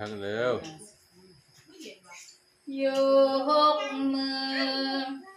ครั้งเร็วยกมือ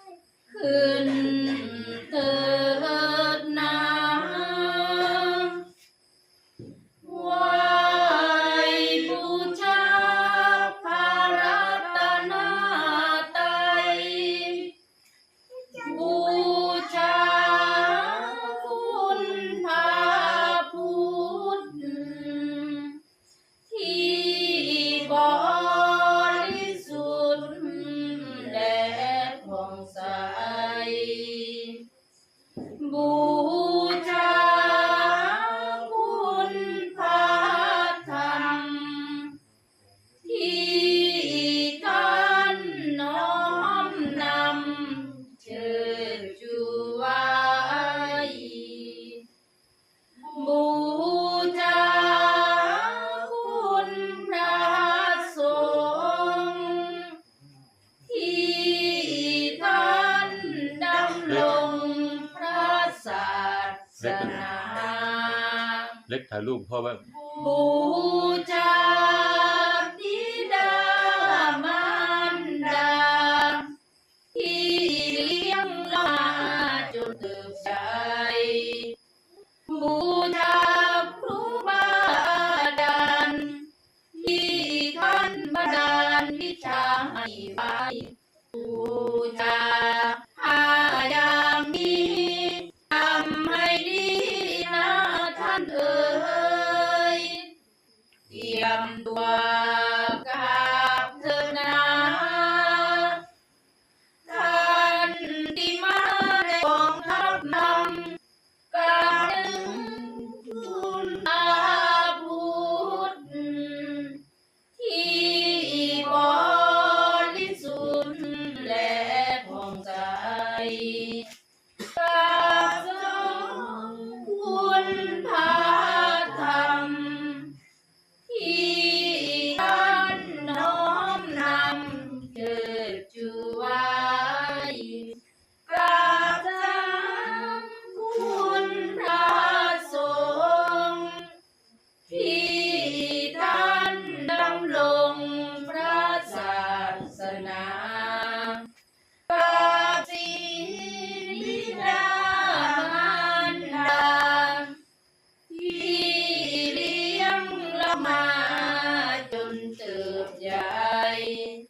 เล็กเล็กถ่ายรูปพ่อบ้างบูชาธิดามารดาที่เลี้ยงเราจนถึงใจบูชาครูบาอาจารย์ที่ท่านบันดาลวิชาให้ไปบูชา เอ่ยเตรียมตัว ma chun tự dạy